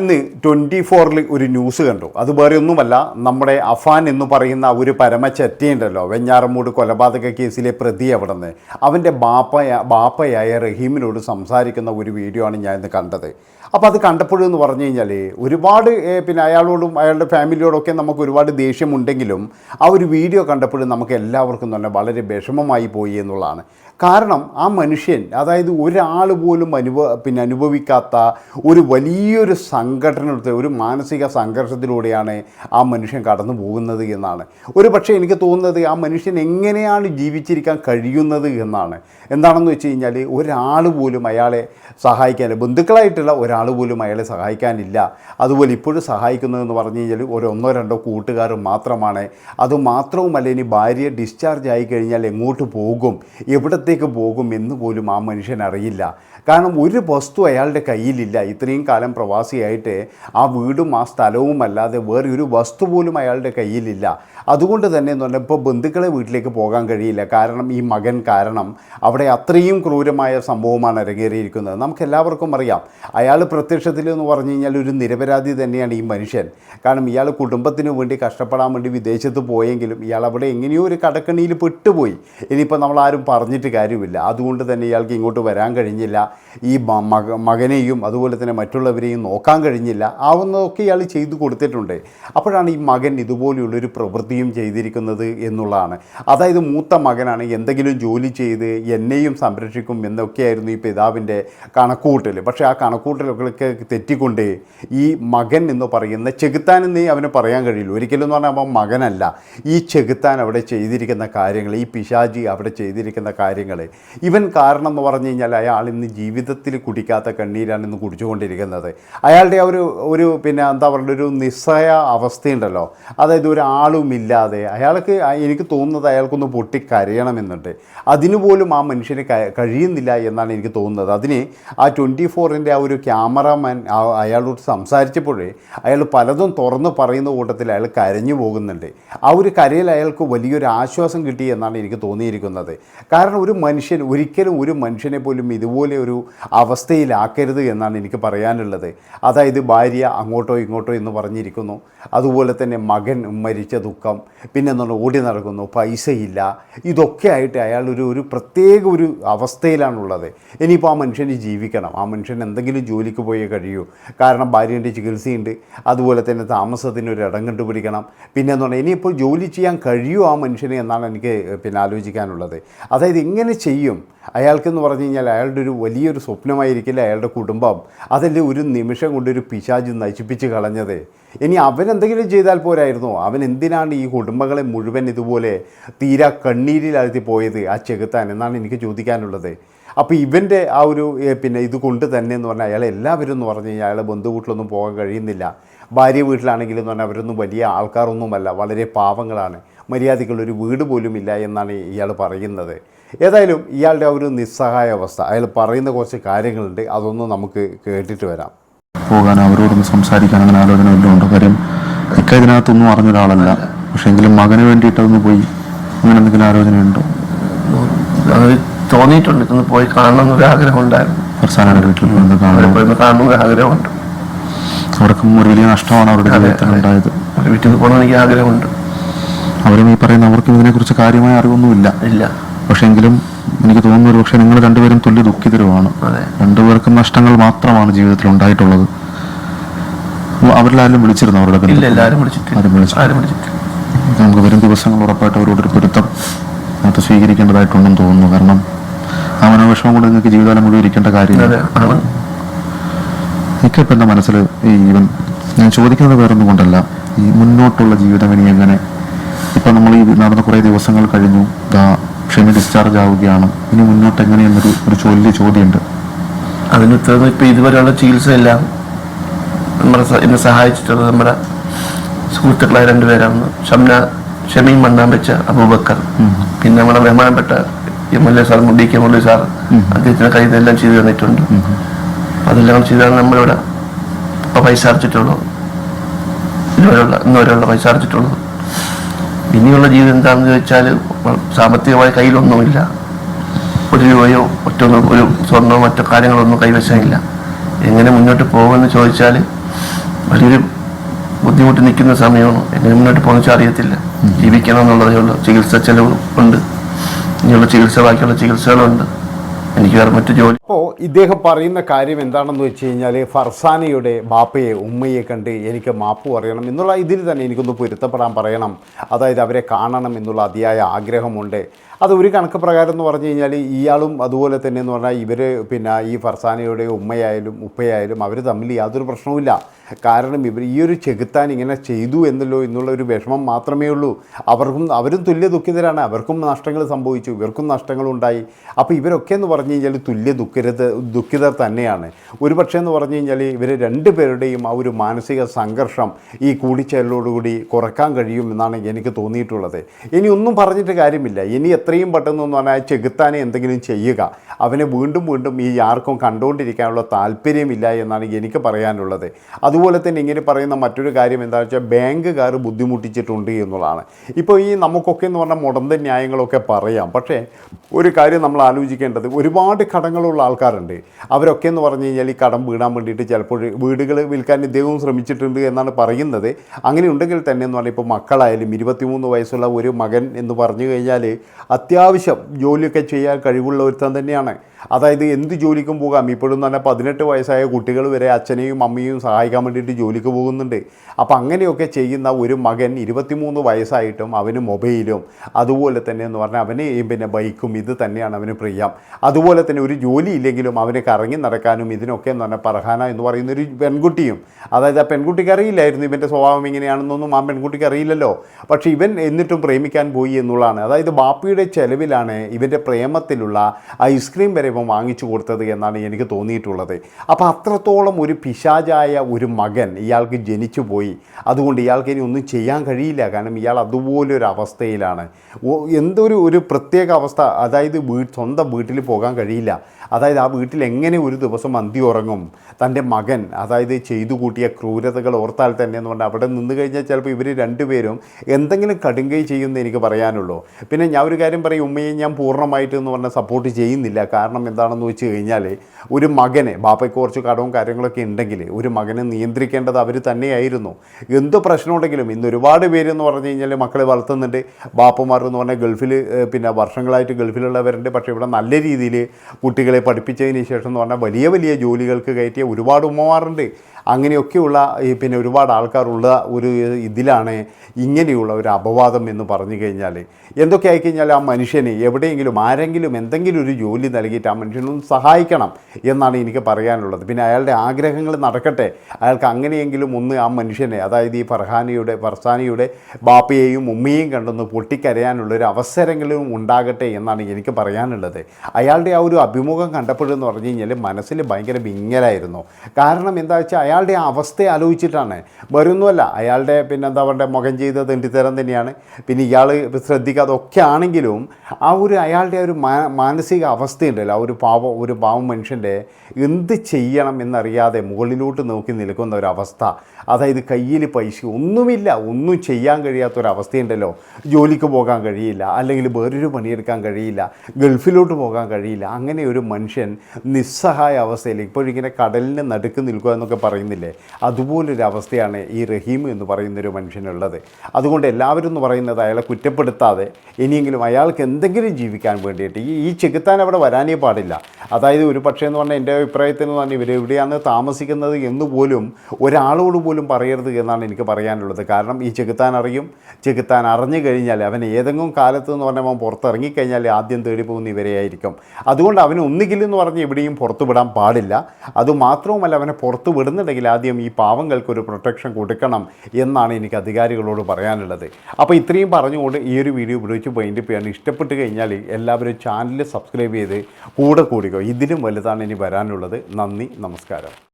ഇന്ന് ട്വന്റി ഫോറിൽ ഒരു ന്യൂസ് കണ്ടു. അത് വേറെ ഒന്നുമല്ല നമ്മുടെ അഫാൻ എന്ന് പറയുന്ന ഒരു പരമചറ്റിയുണ്ടല്ലോ വെഞ്ഞാറമൂട് കൊലപാതക കേസിലെ പ്രതി അവിടെ നിന്ന് അവന്റെ ബാപ്പയ ബാപ്പയായ റഹീമിനോട് സംസാരിക്കുന്ന ഒരു വീഡിയോ ആണ് ഞാൻ ഇന്ന് കണ്ടത്. അപ്പോൾ അത് കണ്ടപ്പോഴെന്ന് പറഞ്ഞു കഴിഞ്ഞാൽ ഒരുപാട് പിന്നെ അയാളോടും അയാളുടെ ഫാമിലിയോടൊക്കെ നമുക്ക് ഒരുപാട് ദേഷ്യമുണ്ടെങ്കിലും ആ ഒരു വീഡിയോ കണ്ടപ്പോഴും നമുക്ക് എല്ലാവർക്കും തന്നെ വളരെ വിഷമമായി പോയി എന്നുള്ളതാണ്. കാരണം ആ മനുഷ്യൻ അതായത് ഒരാൾ പോലും അനുഭവ പിന്നെ അനുഭവിക്കാത്ത ഒരു വലിയൊരു സംഘടനത്തെ ഒരു മാനസിക സംഘർഷത്തിലൂടെയാണ് ആ മനുഷ്യൻ കടന്നു പോകുന്നത് എന്നാണ്. ഒരു പക്ഷേ എനിക്ക് തോന്നുന്നത് ആ മനുഷ്യൻ എങ്ങനെയാണ് ജീവിച്ചിരിക്കാൻ കഴിയുന്നത് എന്നാണ്. എന്താണെന്ന് വെച്ച് കഴിഞ്ഞാൽ ഒരാൾ പോലും അയാളെ സഹായിക്കാൻ ബന്ധുക്കളായിട്ടുള്ള ഒരാൾ പോലും അയാളെ സഹായിക്കാനില്ല. അതുപോലെ ഇപ്പോഴും സഹായിക്കുന്നതെന്ന് പറഞ്ഞു കഴിഞ്ഞാൽ ഒരു ഒന്നോ രണ്ടോ കൂട്ടുകാർ മാത്രമാണ്. അതുമാത്രവുമല്ല ഇനി ഭാര്യ ഡിസ്ചാർജ് ആയി കഴിഞ്ഞാൽ എങ്ങോട്ട് പോകും? എവിടത്തേക്ക് പോകും എന്ന് പോലും ആ മനുഷ്യൻ അറിയില്ല. കാരണം ഒരു വസ്തു അയാളുടെ കയ്യിലില്ല. ഇത്രയും കാലം പ്രവാസിയായിട്ട് ആ വീടും ആ സ്ഥലവും അല്ലാതെ വേറെ ഒരു വസ്തു പോലും അയാളുടെ കയ്യിലില്ല. അതുകൊണ്ട് തന്നെ എന്ന് പറഞ്ഞാൽ ഇപ്പോൾ ബന്ധുക്കളെ വീട്ടിലേക്ക് പോകാൻ കഴിയില്ല. കാരണം ഈ മകൻ കാരണം അവിടെ അത്രയും ക്രൂരമായ സംഭവമാണ് അരങ്ങേറിയിരിക്കുന്നത്. നമുക്ക് എല്ലാവർക്കും അറിയാം. അയാൾ പ്രത്യക്ഷത്തിൽ എന്ന് പറഞ്ഞു കഴിഞ്ഞാൽ ഒരു നിരപരാധി തന്നെയാണ് ഈ മനുഷ്യൻ. കാരണം ഇയാൾ കുടുംബത്തിന് വേണ്ടി കഷ്ടപ്പെടാൻ വേണ്ടി വിദേശത്ത് പോയെങ്കിലും ഇയാൾ അവിടെ എങ്ങനെയോ ഒരു കടക്കണിയിൽ പെട്ടുപോയി. ഇനിയിപ്പോൾ നമ്മൾ ആരും പറഞ്ഞിട്ട് കാര്യമില്ല. അതുകൊണ്ട് തന്നെ ഇയാൾക്ക് ഇങ്ങോട്ട് വരാൻ കഴിഞ്ഞില്ല. ഈ മകനെയും അതുപോലെ തന്നെ മറ്റുള്ളവരെയും നോക്കാൻ കഴിഞ്ഞില്ല. ആവുന്നതൊക്കെ ഇയാൾ ചെയ്തു കൊടുത്തിട്ടുണ്ട്. അപ്പോഴാണ് ഈ മകൻ ഇതുപോലെയുള്ളൊരു പ്രവൃത്തിയും ചെയ്തിരിക്കുന്നത് എന്നുള്ളതാണ്. അതായത് മൂത്ത മകനാണ് എന്തെങ്കിലും ജോലി ചെയ്ത് എന്നെയും സംരക്ഷിക്കും എന്നൊക്കെയായിരുന്നു ഈ പിതാവിന്റെ കണക്കുകൂട്ടൽ പക്ഷേ ആ കണക്കുകൂട്ടലൊക്കെ തെറ്റിക്കൊണ്ട് ഈ മകൻ എന്ന് പറയുന്ന ചെകുത്താൻ എന്നേ അവന് പറയാൻ കഴിയില്ല ഒരിക്കലും എന്ന് പറഞ്ഞാൽ അവൻ മകനല്ല. ഈ ചെകുത്താൻ അവിടെ ചെയ്തിരിക്കുന്ന കാര്യങ്ങൾ ഈ പിശാജി അവിടെ ചെയ്തിരിക്കുന്ന കാര്യങ്ങൾ. ഇവൻ കാരണം എന്ന് പറഞ്ഞു കഴിഞ്ഞാൽ അയാൾ ഇന്ന് ജീവിതത്തിൽ കുടിക്കാത്ത കണ്ണീരാണ് ഇന്ന് കുടിച്ചുകൊണ്ടിരിക്കുന്നത്. അയാളുടെ ഒരു ഒരു പിന്നെ എന്താ പറയുക ഒരു നിസ്സയ അവസ്ഥയുണ്ടല്ലോ. അതായത് ഒരാളുമില്ലാതെ അയാൾക്ക് എനിക്ക് തോന്നുന്നത് അയാൾക്കൊന്ന് പൊട്ടിക്കരയണമെന്നുണ്ട്. അതിനുപോലും ആ മനുഷ്യന് കഴിയുന്നില്ല എന്നാണ് എനിക്ക് തോന്നുന്നത്. അതിന് ആ ട്വന്റി ഫോറിന്റെ ആ ഒരു ക്യാമറാമാൻ അയാളോട് സംസാരിച്ചപ്പോഴേ അയാൾ പലതും തുറന്ന് പറയുന്ന കൂട്ടത്തിൽ അയാൾ കരഞ്ഞു പോകുന്നുണ്ട്. ആ ഒരു കരയിൽ അയാൾക്ക് വലിയൊരു ആശ്വാസം കിട്ടി എന്നാണ് എനിക്ക് തോന്നിയിരിക്കുന്നത്. കാരണം ഒരു മനുഷ്യൻ ഒരിക്കലും ഒരു മനുഷ്യനെ പോലും ഇതുപോലെ ഒരു അവസ്ഥയിലാക്കരുത് എന്നാണ് എനിക്ക് പറയാനുള്ളത്. അതായത് ഭാര്യ അങ്ങോട്ടോ ഇങ്ങോട്ടോ എന്ന് പറഞ്ഞിരിക്കുന്നു. അതുപോലെ തന്നെ മകൻ മരിച്ച ദുഃഖം പിന്നെ എന്താണ് ഓടി നടക്കുന്നു പൈസയില്ല. ഇതൊക്കെ ആയിട്ട് അയാൾ ഒരു ഒരു പ്രത്യേക ഒരു അവസ്ഥയിലാണുള്ളത്. ഇനിയിപ്പോൾ ആ മനുഷ്യന് ജീവിക്കണം. ആ മനുഷ്യൻ എന്തെങ്കിലും ജോലിക്ക് പോയേ കഴിയൂ. കാരണം ഭാര്യന്റെ ചികിത്സയുണ്ട്. അതുപോലെ തന്നെ താമസത്തിന് ഒരു ഇടം കണ്ടുപിടിക്കണം. പിന്നെ എന്ന് പറഞ്ഞാൽ ഇനിയിപ്പോൾ ജോലി ചെയ്യാൻ കഴിയുമോ ആ മനുഷ്യനെ എന്നാണ് എനിക്ക് പിന്നെ ആലോചിക്കാനുള്ളത്. അതായത് ഇങ്ങനെ ചെയ്യും. അയാൾക്കെന്ന് പറഞ്ഞു കഴിഞ്ഞാൽ അയാളുടെ ഒരു വലിയൊരു സ്വപ്നമായിരിക്കില്ല അയാളുടെ കുടുംബം. അതല്ലേ ഒരു നിമിഷം കൊണ്ടൊരു പിശാജ് നശിപ്പിച്ച് കളഞ്ഞത്. ഇനി അവൻ എന്തെങ്കിലും ചെയ്താൽ പോരായിരുന്നോ? അവൻ എന്തിനാണ് ഈ കുടുംബങ്ങളെ മുഴുവൻ ഇതുപോലെ തീരാ കണ്ണീരിലാഴ്ത്തി പോയത് ആ ചെകുത്താൻ എന്നാണ് എനിക്ക് ചോദിക്കാനുള്ളത്. അപ്പോൾ ഇവന്റെ ആ ഒരു പിന്നെ ഇതുകൊണ്ട് തന്നെ എന്ന് പറഞ്ഞാൽ അയാൾ എല്ലാവരും എന്ന് പറഞ്ഞു കഴിഞ്ഞാൽ അയാളെ ബന്ധു വീട്ടിലൊന്നും പോകാൻ കഴിയുന്നില്ല. ഭാര്യ വീട്ടിലാണെങ്കിലും എന്ന് പറഞ്ഞാൽ അവരൊന്നും വലിയ ആൾക്കാരൊന്നുമല്ല വളരെ പാവങ്ങളാണ്. മര്യാദയ്ക്കുള്ളൊരു വീട് പോലും ഇല്ല എന്നാണ് ഇയാൾ പറയുന്നത്. ഏതായാലും ഇയാളുടെ ആ ഒരു നിസ്സഹായ അവസ്ഥ അയാൾ പറയുന്ന കുറച്ച് കാര്യങ്ങളുണ്ട് അതൊന്നും നമുക്ക് കേട്ടിട്ട് വരാം. പോകാൻ അവരോടൊന്ന് സംസാരിക്കാൻ അങ്ങനെ ആലോചന വല്ലതും ഉണ്ടോ? കാര്യം ഇക്ക ഇതിനകത്തൊന്നും അറിഞ്ഞ ഒരാളല്ല. പക്ഷെ എങ്കിലും മകന് വേണ്ടിയിട്ട് അതൊന്ന് പോയി അങ്ങനെ എന്തെങ്കിലും ആലോചനയുണ്ടോ അത് തോന്നിയിട്ടുണ്ട്. ഇതൊന്ന് പോയി കാണണം എന്നൊരു ആഗ്രഹം ഉണ്ടായിരുന്നു ഫർസാനയുടെ വീട്ടിൽ പോയി ആഗ്രഹമുണ്ട്. അവർക്കും ഒരു വലിയ നഷ്ടമാണ് അവരുടെ ജീവിതത്തിൽ ഉണ്ടായത്. വീട്ടിൽ നിന്ന് പോകണം എനിക്ക് ആഗ്രഹമുണ്ട്. അവരും ഈ പറയുന്ന അവർക്കും ഇതിനെക്കുറിച്ച് കാര്യമായ അറിവൊന്നുമില്ല. ഇല്ല. പക്ഷെ എങ്കിലും എനിക്ക് തോന്നുന്നു ഒരു പക്ഷേ നിങ്ങൾ രണ്ടുപേരും തുല്യ ദുഃഖിതരുമാണ്. രണ്ടുപേർക്കും നഷ്ടങ്ങൾ മാത്രമാണ് ജീവിതത്തിൽ ഉണ്ടായിട്ടുള്ളത്. അവരിലാരും വിളിച്ചിരുന്നു അവരുടെ നമുക്ക് വരും ദിവസങ്ങൾ ഉറപ്പായിട്ട് അവരോട് ഒരു പൊരുത്തം അത് സ്വീകരിക്കേണ്ടതായിട്ടുണ്ടെന്ന് തോന്നുന്നു. കാരണം ആ മനോവിഷമം കൊണ്ട് നിങ്ങൾക്ക് ജീവിതകാലം മുഴുവൻ ഇരിക്കേണ്ട കാര്യമില്ല. ഇപ്പം എനിക്കിപ്പോൾ എന്റെ മനസ്സിൽ ഈ ഇവൻ ഞാൻ ചോദിക്കുന്നത് വേറൊന്നും കൊണ്ടല്ല ഈ മുന്നോട്ടുള്ള ജീവിതം ഇനി എങ്ങനെ ഇപ്പം നമ്മൾ ഈ നടന്ന കുറേ ദിവസങ്ങൾ കഴിഞ്ഞു. ദാ ക്ഷമി ഡിസ്ചാർജ് ആവുകയാണ്. ഇനി മുന്നോട്ട് എങ്ങനെയെന്നൊരു ഒരു ചോദ്യ ചോദ്യമുണ്ട്. അതിന് ഉത്തരം ഇപ്പം ഇതുവരെയുള്ള ചികിത്സയെല്ലാം നമ്മളെ എന്നെ സഹായിച്ചിട്ടുള്ളത് നമ്മുടെ സുഹൃത്തുക്കളായ രണ്ടുപേരാണ് ഷംന ഷമീം മണ്ണാൻ വെച്ച അബൂബക്കർ പിന്നെ നമ്മുടെ ബഹുമാനപ്പെട്ട എം എൽ എ സാർ മുഡി കെ മുരളി സാർ. അദ്ദേഹത്തിന്റെ കയ്യിൽ നിന്നെല്ലാം ചെയ്തു തന്നിട്ടുണ്ട്. അതെല്ലാം ചെയ്താണ് നമ്മളിവിടെ ഇപ്പൊ പൈസ അടച്ചിട്ടുള്ളത് ഇന്നുവരെയുള്ള ഇന്നുവരെയുള്ള പൈസ അടച്ചിട്ടുള്ളത് ഇനിയുള്ള ജീവിതം എന്താണെന്ന് ചോദിച്ചാൽ സാമ്പത്തികമായി കയ്യിലൊന്നുമില്ല. ഒരു രൂപയോ മറ്റൊന്നും ഒരു സ്വർണമോ മറ്റോ കാര്യങ്ങളൊന്നും കൈവശമില്ല. എങ്ങനെ മുന്നോട്ട് പോകുമെന്ന് ചോദിച്ചാൽ വലിയൊരു ബുദ്ധിമുട്ട് നിൽക്കുന്ന സമയമാണ്. എങ്ങനെ മുന്നോട്ട് പോകുന്ന വെച്ചാൽ അറിയത്തില്ല. ജീവിക്കണം എന്നുള്ളതേ ഉള്ളൂ. ചികിത്സ ചെലവ് ഉണ്ട്. ഇനിയുള്ള ചികിത്സ ബാക്കിയുള്ള ചികിത്സകളുണ്ട്. എനിക്ക് വേറെ മറ്റു ജോലി അപ്പോൾ ഇദ്ദേഹം പറയുന്ന കാര്യം എന്താണെന്ന് വെച്ച് കഴിഞ്ഞാൽ ഫർസാനയുടെ ബാപ്പയെ ഉമ്മയെ കണ്ട് എനിക്ക് മാപ്പ് പറയണം എന്നുള്ള ഇതിൽ തന്നെ എനിക്കൊന്ന് പൊരുത്തപ്പെടാൻ പറയണം. അതായത് അവരെ കാണണം എന്നുള്ള അതിയായ ആഗ്രഹമുണ്ട്. അത് ഒരു കണക്ക് പ്രകാരം എന്ന് പറഞ്ഞു കഴിഞ്ഞാൽ ഇയാളും അതുപോലെ തന്നെ എന്ന് പറഞ്ഞാൽ ഇവർ പിന്നെ ഈ ഫർസാനയുടെ ഉമ്മയായാലും ഉപ്പയായാലും അവർ തമ്മിൽ യാതൊരു പ്രശ്നവുമില്ല. കാരണം ഇവർ ഈ ഒരു ചെകുത്താൻ ഇങ്ങനെ ചെയ്തു എന്നല്ലോ എന്നുള്ള ഒരു വിഷമം മാത്രമേ ഉള്ളൂ. അവർക്കും അവരും തുല്യ ദുഃഖിതരാണ്. അവർക്കും നഷ്ടങ്ങൾ സംഭവിച്ചു. ഇവർക്കും നഷ്ടങ്ങളുണ്ടായി. അപ്പോൾ ഇവരൊക്കെ എന്ന് പറഞ്ഞു കഴിഞ്ഞാൽ തുല്യ ദുഃഖിത ദുഃഖിതർ തന്നെയാണ്. ഒരു പക്ഷേ എന്ന് പറഞ്ഞു കഴിഞ്ഞാൽ ഇവർ രണ്ടുപേരുടെയും ആ ഒരു മാനസിക സംഘർഷം ഈ കൂടിച്ചേരലോടുകൂടി കുറയ്ക്കാൻ കഴിയുമെന്നാണ് എനിക്ക് തോന്നിയിട്ടുള്ളത്. ഇനി ഒന്നും പറഞ്ഞിട്ട് കാര്യമില്ല. ഇനി എത്രയും പെട്ടെന്ന് എന്ന് പറഞ്ഞാൽ ചെകുത്താനെ എന്തെങ്കിലും ചെയ്യുക. അവനെ വീണ്ടും വീണ്ടും ഈ ആർക്കും കണ്ടുകൊണ്ടിരിക്കാനുള്ള താല്പര്യമില്ല എന്നാണ് എനിക്ക് പറയാനുള്ളത്. അതുപോലെ തന്നെ ഇങ്ങനെ പറയുന്ന മറ്റൊരു കാര്യം എന്താണെന്ന് വെച്ചാൽ ബാങ്കുകാർ ബുദ്ധിമുട്ടിച്ചിട്ടുണ്ട് എന്നുള്ളതാണ്. ഇപ്പോൾ ഈ നമുക്കൊക്കെ എന്ന് പറഞ്ഞാൽ മുടന്ത ന്യായങ്ങളൊക്കെ പറയാം. പക്ഷേ ഒരു കാര്യം നമ്മൾ ആലോചിക്കേണ്ടത് ഒരുപാട് കടങ്ങളുള്ള ആൾക്കാരുണ്ട്. അവരൊക്കെ എന്ന് പറഞ്ഞു കഴിഞ്ഞാൽ ഈ കടം വീടാൻ വേണ്ടിയിട്ട് ചിലപ്പോൾ വീടുകൾ വിൽക്കാൻ ഇദ്ദേഹവും ശ്രമിച്ചിട്ടുണ്ട് എന്നാണ് പറയുന്നത്. അങ്ങനെ ഉണ്ടെങ്കിൽ തന്നെ എന്ന് പറഞ്ഞാൽ ഇപ്പോൾ മക്കളായാലും ഇരുപത്തിമൂന്ന് വയസ്സുള്ള ഒരു മകൻ എന്ന് പറഞ്ഞു കഴിഞ്ഞാൽ അത്യാവശ്യം ജോലിയൊക്കെ ചെയ്യാൻ കഴിവുള്ള ഒരുത്തൻ തന്നെയാണ്. അതായത് എന്ത് ജോലിക്കും പോകാം. ഇപ്പോഴും തന്നെ പതിനെട്ട് വയസ്സായ കുട്ടികൾ വരെ അച്ഛനെയും അമ്മയും സഹായിക്കാൻ വേണ്ടിയിട്ട് ജോലിക്ക് പോകുന്നുണ്ട്. അപ്പോൾ അങ്ങനെയൊക്കെ ചെയ്യുന്ന ഒരു മകൻ ഇരുപത്തിമൂന്ന് വയസ്സായിട്ടും അവന് മൊബൈലും അതുപോലെ തന്നെ എന്ന് പറഞ്ഞാൽ അവന് പിന്നെ ബൈക്കും ഇത് തന്നെയാണ് അവന് പ്രിയം. അതുപോലെ തന്നെ ഒരു ജോലി ഇല്ലെങ്കിലും അവന് കറങ്ങി നടക്കാനും ഇതിനൊക്കെ എന്ന് പറഞ്ഞാൽ പറഹാന എന്ന് പറയുന്ന ഒരു പെൺകുട്ടിയും. അതായത് ആ പെൺകുട്ടിക്ക് അറിയില്ലായിരുന്നു ഇവന്റെ സ്വഭാവം ഇങ്ങനെയാണെന്നൊന്നും ആ പെൺകുട്ടിക്ക് അറിയില്ലല്ലോ. പക്ഷേ ഇവൻ എന്നിട്ടും പ്രേമിക്കാൻ പോയി എന്നുള്ളതാണ്. അതായത് ബാപ്പിയുടെ ചെലവിലാണ് ഇവന്റെ പ്രേമത്തിലുള്ള ഐസ്ക്രീം വരെ ഇവൻ വാങ്ങിച്ചു കൊടുത്തത് എന്നാണ് എനിക്ക് തോന്നിയിട്ടുള്ളത്. അപ്പോൾ അത്രത്തോളം ഒരു പിശാചായ ഒരു മകൻ ഇയാൾക്ക് ജനിച്ചു പോയി. അതുകൊണ്ട് ഇയാൾക്ക് ഇനി ഒന്നും ചെയ്യാൻ കഴിയില്ല. കാരണം ഇയാൾ അതുപോലൊരു അവസ്ഥയിലാണ്. എന്തൊരു ഒരു പ്രത്യേക അവസ്ഥ. അതായത് വീ സ്വന്തം വീട്ടിൽ പോകാൻ കഴിയില്ല. അതായത് ആ വീട്ടിൽ എങ്ങനെ ഒരു ദിവസം അന്തി ഉറങ്ങും? തന്റെ മകൻ അതായത് ചെയ്തു കൂട്ടിയ ക്രൂരതകൾ ഓർത്താൽ തന്നെ എന്ന് പറഞ്ഞാൽ അവിടെ നിന്ന് കഴിഞ്ഞാൽ ചിലപ്പോൾ ഇവർ രണ്ടുപേരും എന്തെങ്കിലും കടുങ്കൈ ചെയ്യുമെന്ന് എനിക്ക് പറയാനുള്ളൂ. പിന്നെ ഞാൻ ഒരു കാര്യം പറയും ഉമ്മയെ ഞാൻ പൂർണമായിട്ട് എന്ന് പറഞ്ഞാൽ സപ്പോർട്ട് ചെയ്യുന്നില്ല. കാരണം എന്താണെന്ന് വെച്ച് കഴിഞ്ഞാൽ ഒരു മകനെ ബാപ്പയ്ക്ക് കുറച്ച് കടവും കാര്യങ്ങളൊക്കെ ഉണ്ടെങ്കിൽ ഒരു മകനെ നിയന്ത്രിക്കേണ്ടത് അവർ തന്നെയായിരുന്നു. എന്ത് പ്രശ്നമുണ്ടെങ്കിലും ഇന്ന് ഒരുപാട് പേര് എന്ന് പറഞ്ഞു കഴിഞ്ഞാൽ മക്കളെ വളർത്തുന്നുണ്ട്. ബാപ്പമാർ എന്ന് പറഞ്ഞാൽ ഗൾഫിൽ പിന്നെ വർഷങ്ങളായിട്ട് ഗൾഫിലുള്ളവരുണ്ട്. പക്ഷേ ഇവിടെ നല്ല രീതിയിൽ കുട്ടികളെ പഠിപ്പിച്ചതിന് ശേഷം എന്ന് പറഞ്ഞാൽ വലിയ വലിയ ജോലികൾക്ക് കയറ്റിയ ഒരുപാട് ഉമ്മമാരുണ്ട്. അങ്ങനെയൊക്കെയുള്ള ഈ പിന്നെ ഒരുപാട് ആൾക്കാരുള്ള ഒരു ഇതിലാണ് ഇങ്ങനെയുള്ള ഒരു അപവാദം എന്ന് പറഞ്ഞു കഴിഞ്ഞാൽ. എന്തൊക്കെ ആയിക്കഴിഞ്ഞാൽ ആ മനുഷ്യന് എവിടെയെങ്കിലും ആരെങ്കിലും എന്തെങ്കിലും ഒരു ജോലി നൽകിയിട്ട് ആ മനുഷ്യനൊന്ന് സഹായിക്കണം എന്നാണ് എനിക്ക് പറയാനുള്ളത്. പിന്നെ അയാളുടെ ആഗ്രഹങ്ങൾ നടക്കട്ടെ. അയാൾക്ക് അങ്ങനെയെങ്കിലും ഒന്ന് ആ മനുഷ്യനെ അതായത് ഈ ഫർഹാനിയുടെ ഫർസാനിയുടെ ബാപ്പയെയും ഉമ്മയെയും കണ്ടൊന്ന് പൊട്ടിക്കരയാനുള്ള ഒരു അവസരങ്ങളും ഉണ്ടാകട്ടെ എന്നാണ് എനിക്ക് പറയാനുള്ളത്. അയാളുടെ ആ ഒരു അഭിമുഖം കണ്ടപ്പോഴെന്ന് പറഞ്ഞു കഴിഞ്ഞാൽ മനസ്സിൽ ഭയങ്കര വിങ്ങലായിരുന്നു. കാരണം എന്താ വെച്ചാൽ അയാളുടെ ആ അവസ്ഥ ആലോചിച്ചിട്ടാണ്. വരുന്നുമല്ല അയാളുടെ പിന്നെ എന്താ പറയുക മുഖം ചെയ്ത തെണ്ടിത്തരം തന്നെയാണ്. പിന്നെ ഇയാൾ ശ്രദ്ധിക്കാതെ ഒക്കെ ആണെങ്കിലും ആ ഒരു അയാളുടെ ഒരു മാനസിക അവസ്ഥയുണ്ടല്ലോ ആ ഒരു പാവം ഒരു പാവം മനുഷ്യന്റെ എന്ത് ചെയ്യണം എന്നറിയാതെ മുകളിലോട്ട് നോക്കി നിൽക്കുന്ന ഒരവസ്ഥ അതായത് കയ്യിൽ പൈസ ഒന്നുമില്ല ഒന്നും ചെയ്യാൻ കഴിയാത്തൊരവസ്ഥയുണ്ടല്ലോ. ജോലിക്ക് പോകാൻ കഴിയില്ല അല്ലെങ്കിൽ വേറൊരു പണിയെടുക്കാൻ കഴിയില്ല ഗൾഫിലോട്ട് പോകാൻ കഴിയില്ല. അങ്ങനെ ഒരു മനുഷ്യൻ നിസ്സഹായ അവസ്ഥയിൽ ഇപ്പോഴിങ്ങനെ കടലിന് നടുക്ക് നിൽക്കുക എന്നൊക്കെ പറയുന്നില്ലേ? അതുപോലൊരു അവസ്ഥയാണ് ഈ റഹീം എന്ന് പറയുന്നൊരു മനുഷ്യനുള്ളത്. അതുകൊണ്ട് എല്ലാവരും എന്ന് പറയുന്നത് അയാളെ കുറ്റപ്പെടുത്താതെ ഇനിയെങ്കിലും അയാൾക്ക് എന്തെങ്കിലും ജീവിക്കാൻ വേണ്ടിയിട്ട് ഈ ഈ ചെകുത്താൻ അവിടെ വരാനേ പാടില്ല. അതായത് ഒരു പക്ഷേ എന്ന് പറഞ്ഞാൽ എന്റെ അഭിപ്രായത്തിൽ എന്ന് പറഞ്ഞാൽ ഇവർ എവിടെയാണ് താമസിക്കുന്നത് എന്ന് പോലും ഒരാളോട് പോലും പറയരുത് എന്നാണ് എനിക്ക് പറയാനുള്ളത്. കാരണം ഈ ചെകുത്താൻ അറിയും. ചെകുത്താൻ അറിഞ്ഞു കഴിഞ്ഞാൽ അവൻ ഏതെങ്കിലും കാലത്ത് എന്ന് പറഞ്ഞാൽ അവൻ പുറത്തിറങ്ങിക്കഴിഞ്ഞാൽ ആദ്യം തേടി പോകുന്ന ഇവരെ ആയിരിക്കും. അതുകൊണ്ട് അവന് ഒന്നുകിലെന്ന് പറഞ്ഞ് എവിടെയും പുറത്തു വിടാൻ പാടില്ല. അതുമാത്രവുമല്ല അവനെ പുറത്തു വിടുന്നുണ്ടെങ്കിൽ ആദ്യം ഈ പാവങ്ങൾക്ക് ഒരു പ്രൊട്ടക്ഷൻ കൊടുക്കണം എന്നാണ് എനിക്ക് അധികാരികളോട് പറയാനുള്ളത്. അപ്പോൾ ഇത്രയും പറഞ്ഞുകൊണ്ട് ഈ ഒരു വീഡിയോ ഉപയോഗിച്ച് പോയിന്റ് ചെയ്യാൻ ഇഷ്ടപ്പെട്ട് കഴിഞ്ഞാൽ എല്ലാവരും ചാനൽ സബ്സ്ക്രൈബ് ചെയ്ത് കൂടെ കൂടിക്കോ. ഇതിലും വലുതാണ് ഇനി വരാനുള്ളത്. നന്ദി നമസ്കാരം.